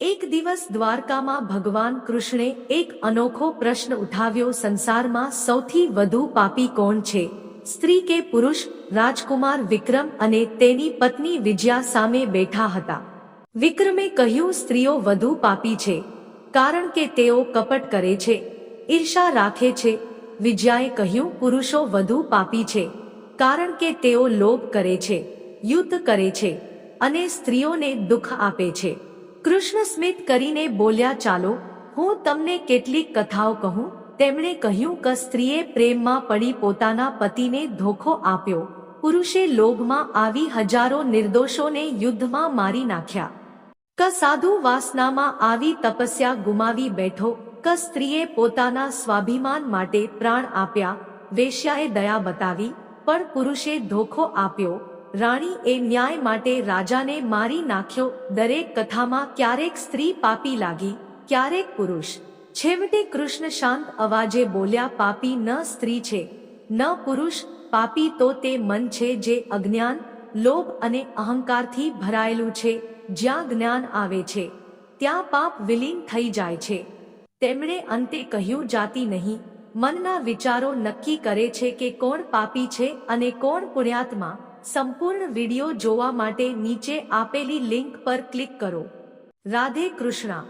એક દિવસ દ્વારકામાં ભગવાન કૃષ્ણે એક અનોખો પ્રશ્ન ઉઠાવ્યો, સંસારમાં સૌથી વધુ પાપી કોણ છે? સ્ત્રી કે પુરુષ રાજકુમાર વિક્રમ અને તેની પત્ની વિજયા સામે બેઠા હતા. વિક્રમે કહ્યું, સ્ત્રીઓ વધુ પાપી છે, કારણ કે તેઓ કપટ કરે છે, ઈર્ષા રાખે છે વિજયાએ કહ્યું, પુરુષો વધુ પાપી છે, કારણ કે તેઓ લોભ કરે છે, યુદ્ધ કરે છે અને સ્ત્રીઓને દુઃખ આપે છે. કૃષ્ણ સ્મિત કરીને બોલ્યા, ચાલો, હું તમને કેટલીક કથાઓ કહું. તેમણે કહ્યું કે સ્ત્રીએ પ્રેમમાં પડી પોતાના પતિને ધોખો આપ્યો. પુરુષે લોભમાં આવી હજારો નિર્દોષોને યુદ્ધમાં મારી નાખ્યા. ક સાધુ વાસનામાં આવી તપસ્યા ગુમાવી બેઠો. ક સ્ત્રીએ પોતાના સ્વાભિમાન માટે પ્રાણ આપ્યા. વેશ્યાએ દયા બતાવી, પણ પુરુષે ધોખો આપ્યો. રાણી એ ન્યાય માટે રાજાને મારી નાખ્યો. દરેક કથામાં ક્યારેક સ્ત્રી પાપી લાગી, ક્યારેક પુરુષ. છેવટે કૃષ્ણ શાંત અવાજે બોલ્યા, પાપી ન સ્ત્રી છે. ન પુરુષ, પાપી તો તે મન છે જે અજ્ઞાન, લોભ અને અહંકારથી ભરાયેલું છે, જ્યાં જ્ઞાન આવે છે. ત્યાં પાપ વિલીન થઈ જાય છે. તેમણે અંતે કહ્યું, જાતિ નહીં. મનના વિચારો નક્કી કરે છે કે કોણ પાપી છે અને કોણ પુણ્યાત્મા. સંપૂર્ણ વિડિયો જોવા માટે નીચે આપેલી લિંક પર ક્લિક કરો. રાધે કૃષ્ણા.